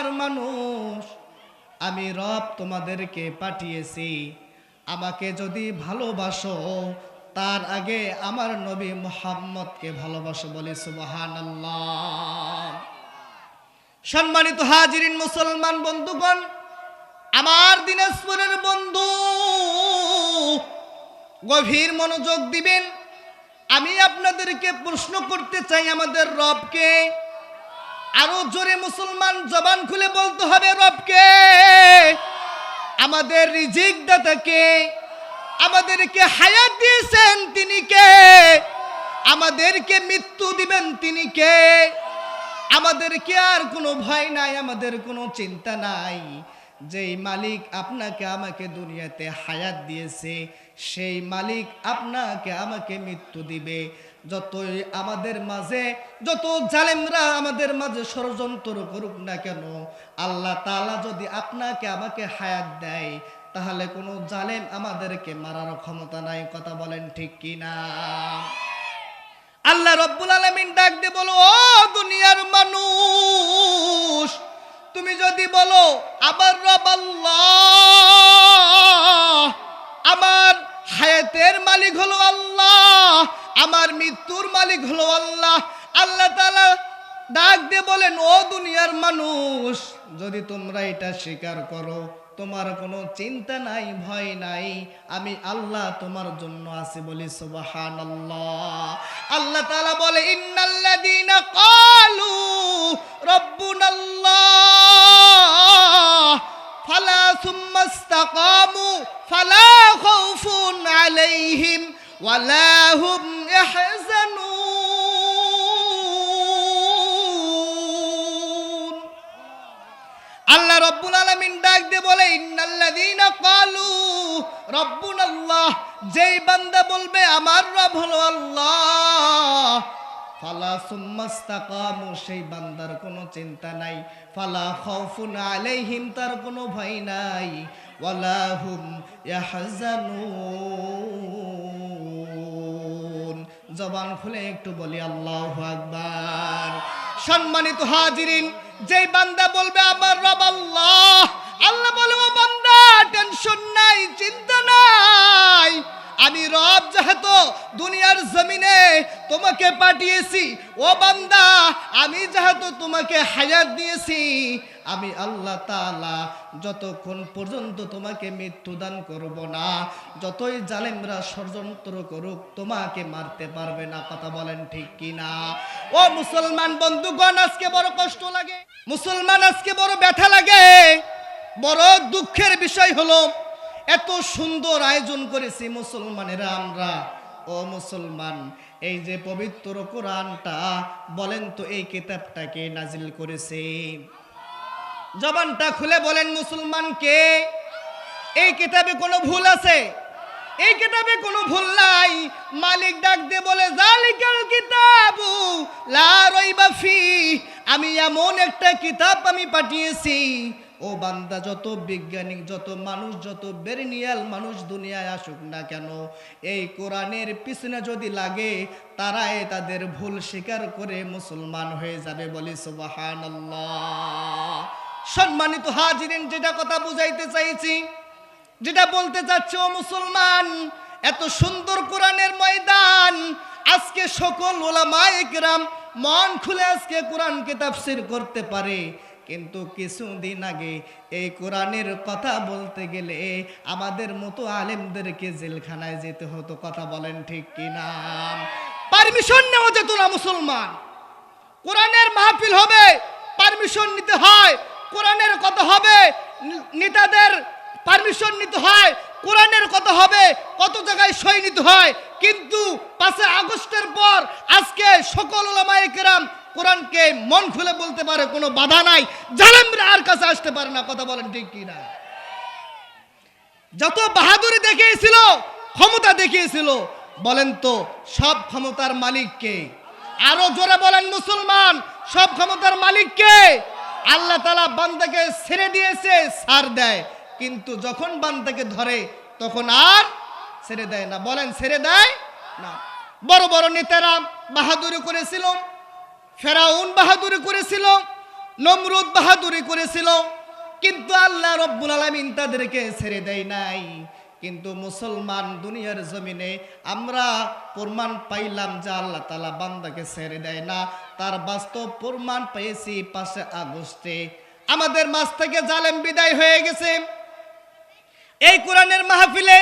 দুনিয়ার মানুষ, আমি রব তোমাদেরকে পাঠিয়েছি। আমাকে যদি ভালোবাসো, তার আগে আমার নবী মোহাম্মদকে ভালোবাসো বলি সুবাহান সম্মানিত হাজিরিন মুসলমান বন্ধুগণ, আমার দিনাজপুরের বন্ধু, গভীর মনোযোগ দিবেন। আমি আপনাদেরকে প্রশ্ন করতে চাই আমাদের রবকে। আরও জোরে মুসলমান জবান খুলে বলতে হবে রবকে। আমাদের রিজিক দাতাকে, আমাদেরকে হায়াত দিয়েছেন তিনি কে? আমাদেরকে মৃত্যু দিবেন তিনি কে? আমাদেরকে আর কোনো ভয় নাই, আমাদের কোনো চিন্তা নাই। যেই মালিক আপনাকে আমাকে দুনিয়াতে হায়াত দিয়েছে, সেই মালিক আপনাকে আমাকে মৃত্যু দিবে। যতই আমাদের মাঝে, যত জালেমরা আমাদের মাঝে ষড়যন্ত্র করুক না কেন, আল্লাহ তাআলা যদি আপনাকে, আমাকে হায়াত দেয়, তাহলে কোনো জালেম আমাদেরকে মারার ক্ষমতা নাই, কথা বলেন ঠিক কি না আল্লাহ রব্বুল আলমিন ডাক দিয়ে বলো, ও দুনিয়ার মানুষ, তুমি যদি বলো আবার রব আল্লাহ, আমার হায়াতের মালিক হলো আল্লাহ আমার মৃত্যুর মালিক হলো আল্লাহ। আল্লাহ তালা ডাক দিয়ে বলেন, ও দুনিয়ার মানুষ, যদি তোমরা এটা স্বীকার করো, তোমার কোনো চিন্তা নাই, ভয় নাই, আমি আল্লাহ তোমার জন্য আছি বলি সুবাহান আল্লাহ তাআলা বলে, ইন্নাল্লাযীনা ক্বালু রাব্বুনাল্লাহ, ফালা সুম্মা ইসতাকামু, ফালা খাউফুন আলাইহিম। ওয়ালা হুম ইয়াহজানুন আল্লাহ রব্বুল আলামিন ডাক দিয়ে বলে, ইন্নাল্লাযীনা ক্বালু রাব্বুনাল্লাহ যেই বান্দা বলবে, আমার রব হলো আল্লাহ। ফালা সুম্মাস্তাকামু সেই বান্দার কোনো চিন্তা নাই। ফালা খাউফুন আলাইহিম, তার কোনো ভয় নাই। ওয়ালা হুম ইয়াহজানুন। জবান খুলে একটু বলি, আল্লাহু আকবার। সম্মানিত হাজিরিন, যেই বান্দা বলবে, আমার রব আল্লাহ। আল্লাহ বলে, ও বান্দা, টেনশন নাই, চিন্তা নাই। আমি রব যেহেতু দুনিয়ার জমিনে তোমাকে পাঠিয়েছি, ও বান্দা, আমি যেহেতু তোমাকে হায়াত দিয়েছি আমি আল্লাহ তাআলা যতক্ষণ পর্যন্ত তোমাকে মৃত্যু দান করব না, যতই জালেমরা ষড়যন্ত্র করুক, তোমাকে মারতে পারবে না। কথা বলেন ঠিক কি না ও মুসলমান বন্ধুগণ, আজকে বড় কষ্ট লাগে। মুসলমান, আজকে বড় ব্যথা লাগে। বড় দুঃখের বিষয় হলো, এত সুন্দর আয়োজন করেছি মুসলমানেরা আমরা। ও মুসলমান, এই যে পবিত্র কোরআনটা, বলেন তো এই কিতাবটাকে নাজিল করেছে? জবানটা খুলে বলেন মুসলমান কে? এই কিতাবে কোনো ভুল আছে? এই কিতাবে কোনো ভুল নাই। মালিক ডাক দিয়ে বলে, জালিকাল কিতাবু, লা রাইবা ফি। আমি এমন একটা কিতাব আমি পাঠিয়েছি। ও বান্দা, যত বিজ্ঞানিক যত মানুষ, যত বেরিনিয়াল মানুষ দুনিয়ায় আসুক না কেন, এই কোরআনের পিছনে যদি লাগে, তারাই তাদের ভুল স্বীকার করে মুসলমান হয়ে যাবে বলি সুবহানাল্লাহ। সম্মানিত হাজিরিন, যেটা কথা বুঝাইতে চাইছি, যেটা বলতে চাচ্ছে, ও মুসলমান, এত সুন্দর কোরআনের ময়দান, আজকে সকল ওলামা একরাম মন খুলে আজকে কোরআনকে তাফসির করতে পারে। কিন্তু কিছুদিন আগে এই কোরআনের কথা বলতে গেলে আমাদের মতো আলেমদেরকে জেলখানায় যেতে হতো, কথা বলেন ঠিক কিনা পারমিশন নেওয়া যেত না মুসলমান। কোরআনের মাহফিল হবে পারমিশন নিতে হয় কোরআনের কত হবে? নেতাদের পারমিশন নিতে হয়, কোরআনের কত হবে? কত জায়গায় সই নিতে হয়? কিন্তু পাঁচে আগস্টের পর আজকে সকল ওলামায়ে কেরাম কোরআনকে মন খুলে বলতে পারে, কোনো বাধা নাই। জালেমরা আর কাছে আসতে পারে না, কথা বলেন ঠিক কি না যত বাহাদুরি দেখিয়েছিল, ক্ষমতা দেখিয়েছিল, বলেন তো সব ক্ষমতার মালিককে আরও জোরে বলেন মুসলমান, সব ক্ষমতার মালিককে আল্লাহ তালা বান্দাকে ছেড়ে দিয়েছে সার দেয়। কিন্তু যখন বান্দাকে ধরে, তখন আর ছেড়ে দেয় না। বলেন, ছেড়ে দেয় না। বড় বড় নেতারা বাহাদুরি করেছিল, ফেরাউন বাহাদুরি করেছিল, নমরুদ বাহাদুরি করেছিল, কিন্তু আল্লাহ রব্বুল আলমিন তাদেরকে ছেড়ে দেয় নাই। কিন্তু মুসলমান দুনিয়ার জমিনে আমরা প্রমাণ পাইলাম যে আল্লাহ তালা বান্দাকে ছেড়ে দেয় না। তার বাস্তব প্রমাণ পেয়েছি পাশে আগস্টে। আমাদের মাছ থেকে জালেম বিদায় হয়ে গেছে। এই কোরআনের মাহফিলে,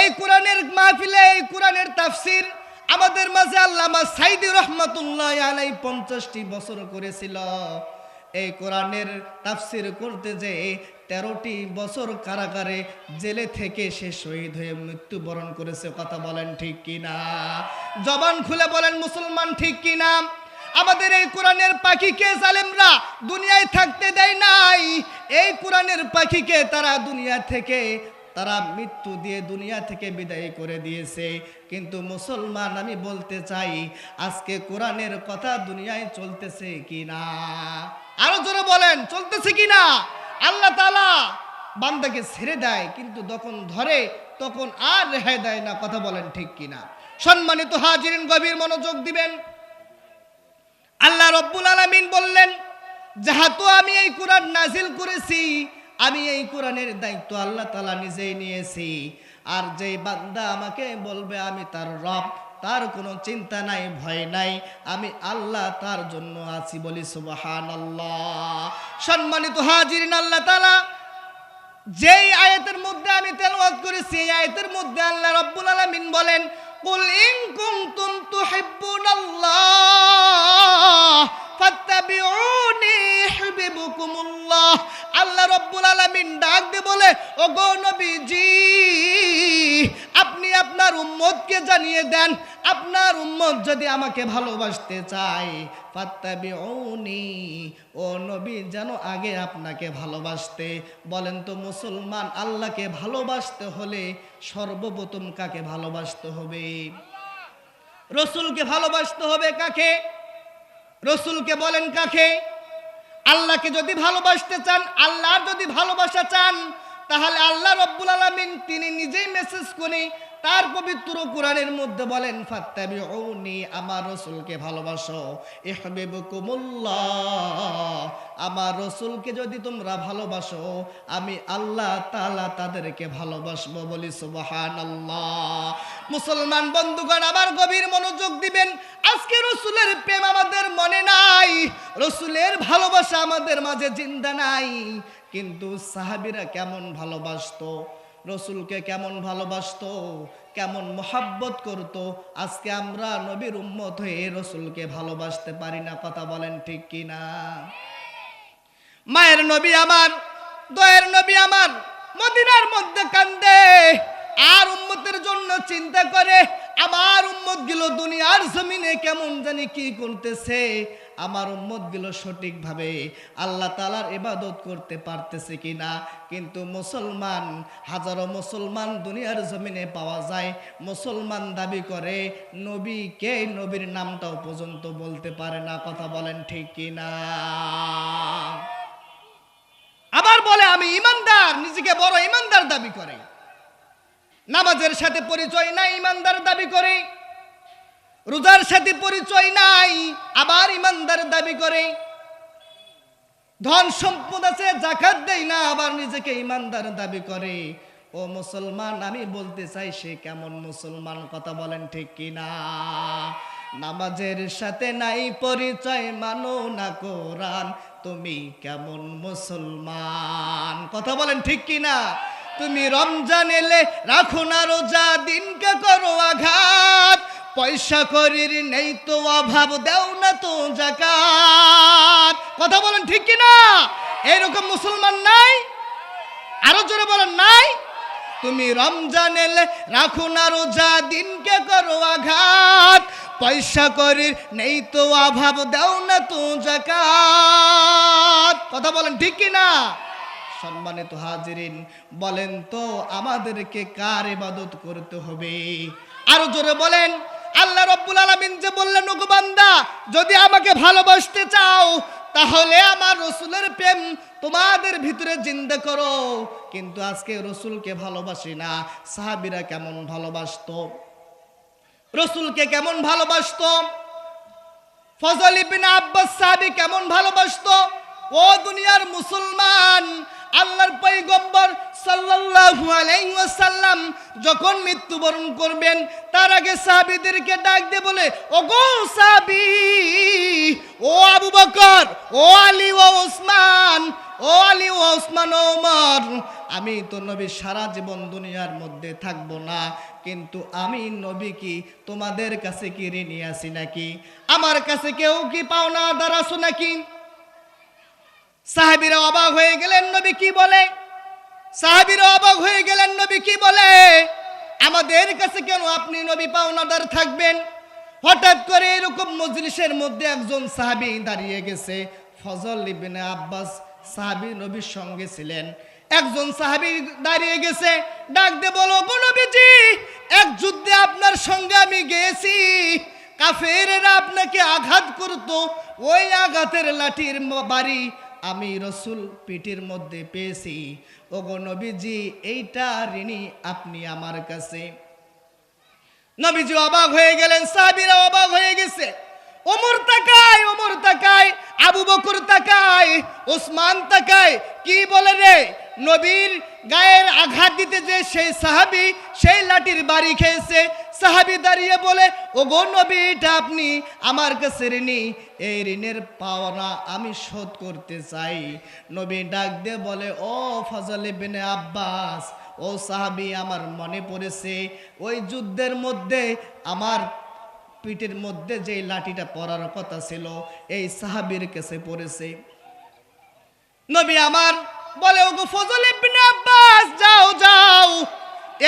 এই কোরআনের মাহফিলে, এই কোরআনের তাফসির আমাদের মাঝে আল্লামা সাইদি রহমতুল্লাহ আলাই পঞ্চাশটি বছর করেছিল। এই কোরআনের তাফসির করতে যে তেরোটি বছর কারাগারে জেলে থেকে সে শহীদ হয়ে মৃত্যুবরণ করেছে, কথা বলেন ঠিক কিনা? জবান খুলে বলেন, মুসলমান ঠিক কিনা? আমাদের এই কোরআনের পাখিকে জালেমরা দুনিয়ায় থাকতে দেয় নাই। এই কোরআনের পাখিকে তারা দুনিয়া থেকে, তারা মৃত্যু দিয়ে দুনিয়া থেকে বিদায় করে দিয়েছে। কিন্তু মুসলমান, আমি বলতে চাই, আজকে কোরআনের কথা দুনিয়ায় চলতেছে কি না আরও জোরে বলেন, চলতেছে কি না আল্লাহ তালা বান্দাকে ছেড়ে দেয়, কিন্তু যখন ধরে, তখন আর রেহাই দেয় না, কথা বলেন ঠিক কিনা। সম্মানিত হাজিরিন, গভীর মনোযোগ দিবেন। আল্লাহ রব্বুল আলামিন বললেন যাহাতু আমি এই কোরআন নাজিল করেছি, আমি এই কোরআনের দায়িত্ব আল্লাহ তালা নিজেই নিয়েছি। আর যেই বান্দা আমাকে বলবে, আমি তার রব। তার কোনো চিন্তা নাই, ভয় নাই। আমি আল্লাহ তার জন্য আছি বলি সুবাহান সম্মানিত হাজিরিন, আল্লাহ তালা যেই আয়াতের মধ্যে আমি তেলাওয়াত করেছি এই আয়াতের মধ্যে আল্লাহ রাব্বুল আলামিন বলেন, কুল ইন কুনতুম তুহিব্বুনাল্লাহ ফাত্তাবিউনি ইউহিব্বুকুমুল্লাহ। আল্লাহ রাব্বুল আলামিন ডাক দিয়ে বলে ও গো নবীজি, আপনি আপনার উম্মতকে জানিয়ে দেন আপনার উম্মত যদি আমাকে ভালোবাসতে চায়, ফাত্তাবিউনি, ও নবী যেন আগে আপনাকে ভালোবাসতে। বলেন তো, মুসলমান আল্লাহকে ভালোবাসতে হলে সর্বপ্রথম কাকে ভালোবাসতে হবে? রসুলকে ভালোবাসতে হবে কাকে? রসুলকে বলেন কাকে? আল্লাহকে যদি ভালোবাসতে চান, আল্লাহর যদি ভালোবাসা চান, তাহলে আল্লাহ রব্বুল আলমিন মেসেজ করে তার পবিত্র কোরআনের মধ্যে বলেন, ফাত্তাবিউনি, আমার রসুলকে ভালোবাসো। ইহবিবুকুমুল্লাহ, আমার রসুলকে যদি তোমরা ভালোবাসো, আমি আল্লাহ তাআলা তাদেরকে ভালোবাসবো বলি, সুবহানাল্লাহ। মুসলমান বন্ধুগণ, আমার গভীর মনোযোগ দিবেন। আজকে রসুলের প্রেম আমাদের মনে নাই, রসুলের ভালোবাসা আমাদের মাঝে জিন্দা নাই, কিন্তু সাহাবিরা কেমন ভালোবাসতো? রসুলকে কেমন ভালোবাসত, কেমন মোহাব্বত করত, আজকে আমরা নবীর উম্মত হয়ে রসুলকে ভালোবাসতে পারি না, কথা বলেন ঠিক কি না মায়ের নবী আমার, দয়ের নবী আমার, মদিনার মধ্যে কান্দে, আর উম্মতের জন্য চিন্তা করে আমার উম্মতগুলো দুনিয়ার জমিনে কেমন জানি কি করতেছে? আমার উম্মতগুলো সঠিকভাবে আল্লাহ তালার ইবাদত করতে পারতেছে কিনা? কিন্তু মুসলমান, হাজারো মুসলমান দুনিয়ার জমিনে পাওয়া যায়, মুসলমান দাবি করে নবী কে নবীর নামটাও পর্যন্ত বলতে পারে না, কথা বলেন ঠিক কি না আবার বলে, আমি ইমানদার, নিজেকে বড় ইমানদার দাবি করে। নামাজের সাথে পরিচয় নাই, ইমানদার দাবি করে। রোজার সাথে পরিচয় নাই, আবার ইমানদার দাবি করে। ধন সম্পদ আছে, জাকাত দেয় না, আবার নিজেকে ইমানদার দাবি করে। ও মুসলমান, আমি বলতে চাই, সে কেমন মুসলমান, কথা বলেন ঠিক কিনা? নামাজের সাথে নাই পরিচয়, মানো না কোরআন, তুমি কেমন মুসলমান, কথা বলেন ঠিক কিনা? তুমি রমজান এলে রাখো না রোজা, দিনকে করো আঘাত। পয়সা করির নেই তো অভাব, দেও না তো জাকাত। কথা বলেন ঠিক কিনা এইরকম মুসলমান নাই? আরও জোরে বলেন, নাই? তুমি রমজান এলে রাখো না রোজা, দিনকে করো আঘাত। পয়সা করির নেই তো অভাব, দেও না তো জাকাত। কথা বলেন ঠিক কিনা সম্মানিত হাজিরিন, বলেন তো আমাদেরকে কার ইবাদত করতে হবে? আরও জোরে বলেন, আল্লাহ রব্বুল আলামিন যে বললেন বান্দা, যদি আমাকে ভালোবাসতে চাও, তাহলে আমার রসুলের প্রেম তোমাদের ভিতরে জিন্দা করো। কিন্তু আজকে রসুলকে ভালোবাসি না, সাহাবিরা কেমন ভালোবাসতো? রসুলকে কেমন ভালোবাসতো? ফজল ইবিন আব্বাস সাহাবী কেমন ভালোবাসতো? ও দুনিয়ার মুসলমান আল্লাহর পয়গম্বর সাল্লাল্লাহু আলাইহি ওয়াসাল্লাম যখন মৃত্যুবরণ করবেন, তার আগে সাহাবীদেরকে ডাক দিয়ে বলে, ওগো সাহাবী, ও আবু বকর, ও আলী ও ওসমান, ও আলী ও ওসমান ওমর, আমি তো নবী সারা জীবন দুনিয়ার মধ্যে থাকব না, কিন্তু আমি নবী কি তোমাদের কাছে কি ঋণী আছি নাকি? আমার কাছে কেউ কি পাওনা দাঁড়াছো নাকি? সাহাবিরা অবাক হয়ে গেলেন, নবী কি বলে? সাহাবিরা অবাক হয়ে গেলেন, নবী কি বলে? আমাদের কাছে কেন আপনি নবী পাওনাদার থাকবেন? হঠাৎ করে এরকম মজলিসের মধ্যে একজন সাহাবী দাঁড়িয়ে গেছে। ফজল ইবনে আব্বাস সাহাবী নবীর সঙ্গে ছিলেন। একজন সাহাবী দাঁড়িয়ে গেছে, ডাক দে বলো "গো নবীজি, এক যুদ্ধে আপনার সঙ্গে আমি গেছি। কাফেরেরা আপনাকে আঘাত করতো। ওই আঘাতের লাঠির বাড়ি আমি রসুল পিঠির মধ্যে পেয়েছি। ওগো নবীজি, এইটা ঋণী আপনি আমার কাছে। নবীজি অবাক হয়ে গেলেন, সাহাবীরা অবাক হয়ে গেছে। ওমর তাকায় ওমর তাকায়, আবু বকর তাকায়, ওসমান তাকায়, কি বলে রে? নবীর গায়ের আঘাত দিতে যে সেই সাহাবি সেই লাঠির বাড়ি খেয়েছে সাহাবি দাঁড়িয়ে বলে ও গো নবী এটা আপনি আমার কাছে ঋণী। এই ঋণের পাওনা আমি শোধ করতে চাই। নবী ডাক দিয়ে বলে, ও ফজলে বেনে আব্বাস, ও সাহাবি, আমার মনে পড়েছে, ওই যুদ্ধের মধ্যে, আমার পিঠের মধ্যে যে লাঠিটা পড়ার কথা ছিল, এই সাহাবির কাছে পড়েছে। নবী আমার বলে, ওগো ফজল ইবনে আব্বাস, যাও যাও,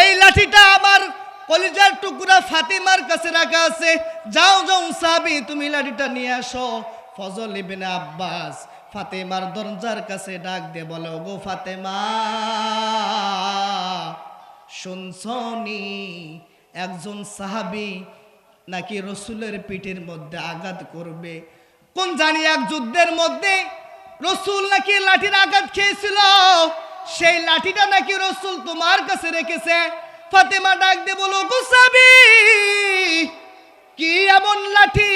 এই লাঠিটা আমার কলিজার টুকরা ফাতিমার কাছে রাখা আছে। যাও যাও, সাবি, তুমি লাঠিটা নিয়ে আসো। ফজল ইবনে আব্বাস ফাতেমার দরজার কাছে ডাক দিয়ে বলে, ওগো ফাতেমা শুনছনি একজন সাহাবী নাকি রসুলের পিঠের মধ্যে আঘাত করবে? কোন জানি এক যুদ্ধের মধ্যে রসুল নাকি লাঠির আঘাত খেয়েছিল? সেই লাঠিটা নাকি রসুল তোমার কাছে রেখেছে? ফাতেমা ডাক দিয়ে বলো গুসাবি কি এমন লাঠি?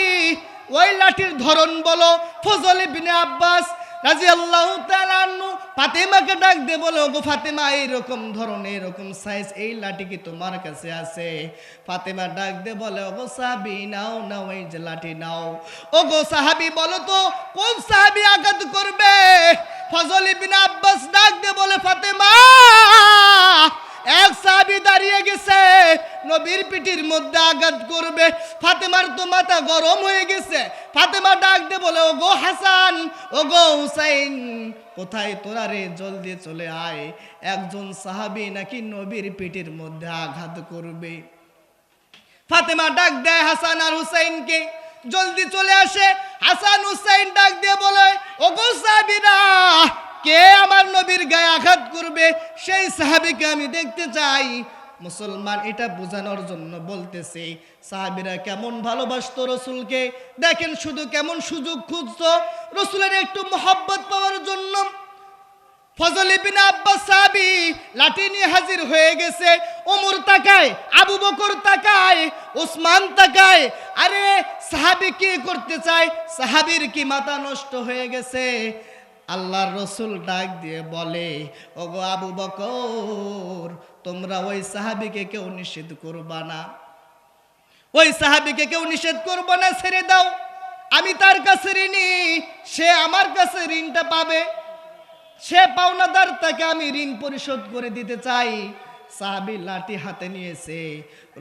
ওই লাঠির ধরন বলো। ফজল ইবনে আব্বাস রাজি আল্লাহ ফাতেমাকে ডাক দে বলো, গো ফাতেমা, এইরকম ধরনের এরকম সাইজ এই লাঠি কি তোমার কাছে আছে? ফাতেমা ডাক দে বলে, ওগো সাহাবি, নাও নাও, এই যে লাঠি নাও। ও গো সাহাবি, বলো তো, কোন সাহাবি আঘাত করবে? ফজল ইবনে আব্বাস ডাক দে বলে, ফাতেমা এক সাহাবি দাঁড়িয়ে গেছে, নবীর পিঠির মধ্যে আঘাত করবে। ফাতেমার তো মাথা গরম হয়ে গেছে। ফাতেমা ডাক দে বলে ও গো হাসান ও গো হুসাইন, কোথায় তোরা রে? জলদি চলে আয়। একজন সাহাবি নাকি নবীর পিঠির মধ্যে আঘাত করবে। ফাতেমা ডাক দেয় হাসান আর হুসাইনকে, জলদি চলে আসে। হাসান হুসাইন ডাক দিয়ে বলে ও গো সাহাবিরা, কে আমার নবীর গায়ে আঘাত করবে? সেই সাহাবিকে আমি দেখতে চাই। মুসলমান এটা বোঝানোর জন্য বলতেছে, সাহাবিরা কেমন ভালোবাসতো রসুলকে? দেখেন শুধু কেমন সুযোগ খুঁজতো রসুলের একটু মহব্বত পাওয়ার জন্য। ফজল ইবিন আব্বাস সাহাবি লাঠি নিয়ে হাজির হয়ে গেছে। ওমর তাকায়, আবু বকর তাকায়, ওসমান তাকায়। আরে, সাহাবি কি করতে চায়? সাহাবির কি মাথা নষ্ট হয়ে গেছে? আল্লাহর রসুল ডাক দিয়ে বলে, ওগো আবু বকর, তোমরা ওই সাহাবিকে কেউ নিষেধ করবা না। ওই সাহাবিকে কেউ নিষেধ করব না, ছেড়ে দাও। আমি তার কাছে ঋণী, সে আমার কাছে ঋণটা পাবে। সে পাওনাদার তাকে আমি ঋণ পরিশোধ করে দিতে চাই। সাহাবি লাঠি হাতে নিয়েছে,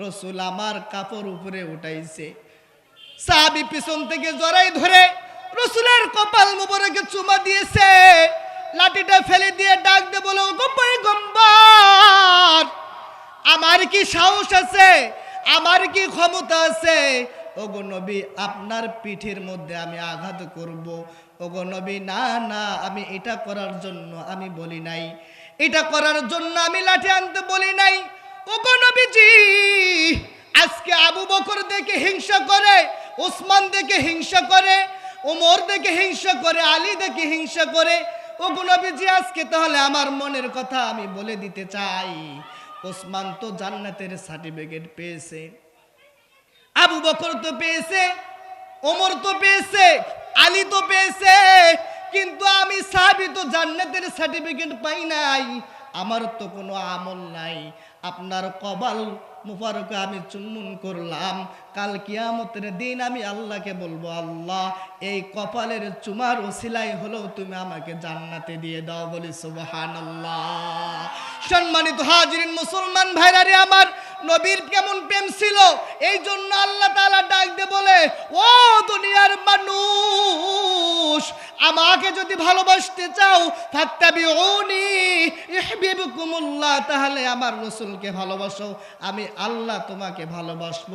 রসুল আমার কাপড় উপরে উঠাইছে। সাহাবি পিছন থেকে জড়াই ধরে রসুলের কপাল মুবারকে চুমা দিয়েছে, লাঠিটা ফেলে দিয়ে ডাক দে বলো গোপাই গম্বার আমার কি সাহস আছে? আমার কি ক্ষমতা আছে? ওগো নবী, আপনার পিঠের মধ্যে আমি আঘাত করব। ওগো নবী, না না, আমি এটা করার জন্য আমি বলি নাই। এটা করার জন্য আমি লাঠি আনতে বলি নাই। ওগো নবীজি, আজকে আবু বকর দেখে হিংসা করে, ওসমান দেখে হিংসা করে ওমর দেখে হিংসা করে, আলী দেখে হিংসা করে ওগো নবীজি, আজকে তাহলে আমার মনের কথা আমি বলে দিতে চাই। ওসমান তো জান্নাতের সার্টিফিকেট পেয়েছে, আবু বকর তো পেয়েছে, ওমর তো পেয়েছে, আলী তো পেয়েছে, কিন্তু আমি সাহাবি তো জান্নাতের সার্টিফিকেট পাই নাই। আমার তো কোনো আমল নাই। আপনার কবাল মুবারকে আমি চুম্বন করলাম। কাল কিয়ামতের দিন আমি আল্লাহকে বলব, আল্লাহ, এই কপালের চুমার ওসিলাই হলেও তুমি আমাকে জান্নাতে দিয়ে দাও। বলি, সুবহানাল্লাহ। সম্মানিত হাজিরিন মুসলমান ভাইরারে আমার নবীর কেমন প্রেম ছিল? এই জন্য আল্লাহ তালা ডাক দিয়ে বলে, ও দুনিয়ার মানুষ, আমাকে যদি ভালোবাসতে চাও তাহলে আমার রসুলকে ভালোবাসো, আমি আল্লাহ তোমাকে ভালোবাসবো।